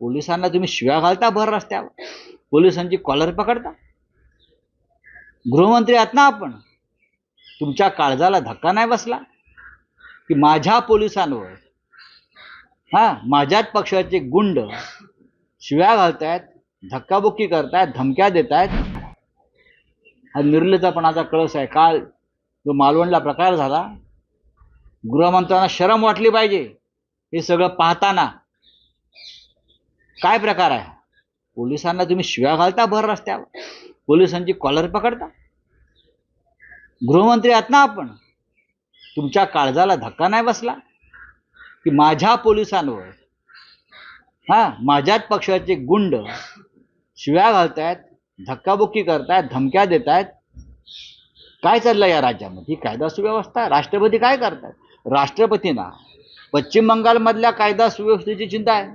पोलिसांना तुम्ही शिव्या घालता भर रस्त्यावर? पोलिसांची कॉलर पकडता? गृहमंत्री आहात ना आपण. तुमच्या काळजाला धक्का नाही बसला? की माझ्या पोलिसांवर हा माझ्याच पक्षाचे गुंड शिव्या घालतायत धक्काबुक्की करतायत धमक्या देत आहेत हा निर्लजपणाचा कळस आहे. काल जो मालवणला प्रकार झाला गृहमंत्र्यांना शरम वाटली पाहिजे. हे सगळं पाहताना काय प्रकार आहे? पोलिसांना तुम्ही शिव्या घालता भर रस्त्यावर? पोलिसांची कॉलर पकडता? गृहमंत्री आहात ना आपण? तुमच्या काळजाला धक्का नाही बसला? की माझ्या पोलिसांवर हा माझ्याच पक्षाचे गुंड शिव्या घालतायत धक्काबुक्की करतायत धमक्या देत आहेत काय चाललं या राज्यामध्ये? ही कायदा सुव्यवस्था राष्ट्रपती काय करतात राष्ट्रपतींना पश्चिम बंगालमधल्या कायदा सुव्यवस्थेची चिंता आहे.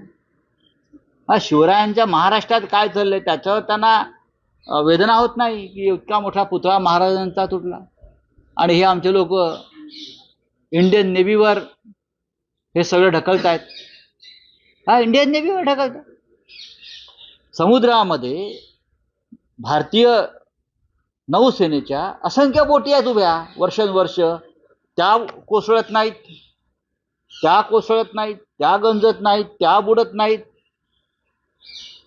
शिवरायांच्या महाराष्ट्रात काय चाललंय? त्याच्यावर त्यांना वेदना होत नाही की इतका मोठा पुतळा महाराजांचा तुटला? आणि हे आमचे लोक इंडियन नेव्हीवर हे सगळं ढकलत आहेत हा इंडियन नेव्हीवर ढकलतात. समुद्रामध्ये भारतीय नौसेनेच्या असंख्य बोटी आहेत उभ्या वर्षानुवर्ष. त्या कोसळत नाहीत. त्या कोसळत नाहीत त्या गंजत नाहीत त्या बुडत नाहीत.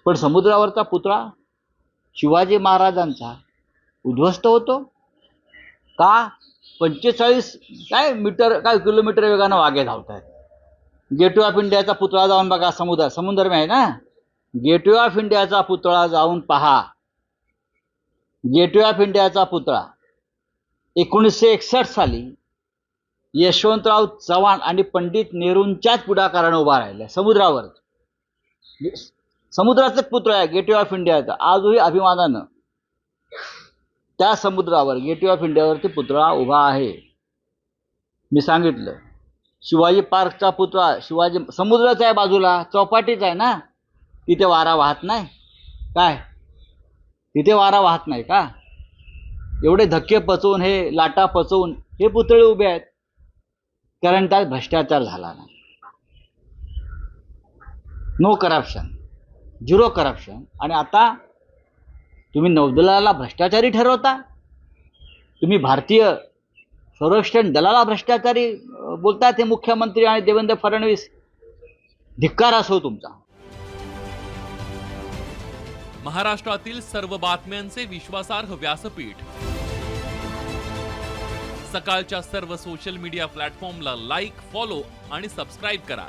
पण समुद्रावरचा पुतळा शिवाजी महाराजांचा उद्ध्वस्त होतो. का? पंचेचाळीस काय मीटर काय किलोमीटर वेगानं वागे धावत आहेत गेटवे ऑफ इंडियाचा पुतळा जाऊन बघा समुद्र समुद्र आहे ना? गेटवे ऑफ इंडियाचा पुतळा जाऊन पहा. गेटवे ऑफ इंडियाचा पुतळा एकोणीसशे एकसष्ट साली यशवंतराव चव्हाण आणि पंडित नेहरूंच्याच पुढाकारानं उभा राहिल्या समुद्रावर. समुद्राचाच पुतळा आहे गेटवे ऑफ इंडियाचा आजही अभिमानानं त्या समुद्रावर गेटवे ऑफ इंडियावरती पुतळा उभा आहे. मी सांगितलं शिवाजी पार्कचा पुतळा शिवाजी समुद्राचा आहे बाजूला चौपाटीच आहे ना? तिथे वारा वाहत नाही. काय? तिथे वारा वाहत नाही का? एवढे धक्के पचवून हे लाटा पचवून हे पुतळे उभे आहेत. कारण त्यात भ्रष्टाचार झाला नाही. No corruption zero corruption. आणि आता तुम्ही नौदलाला भ्रष्टाचारी ठरवता. तुम्ही भारतीय संरक्षण दलाला भ्रष्टाचारी बोलता बोलतात हे मुख्यमंत्री आणि देवेंद्र फडणवीस. धिक्कार असो तुमचा. महाराष्ट्रातील सर्व बातम्यांचे विश्वासार्ह व्यासपीठ. सकाळच्या सर्व सोशल मीडिया प्लॅटफॉर्मला लाईक फॉलो आणि सबस्क्राईब करा.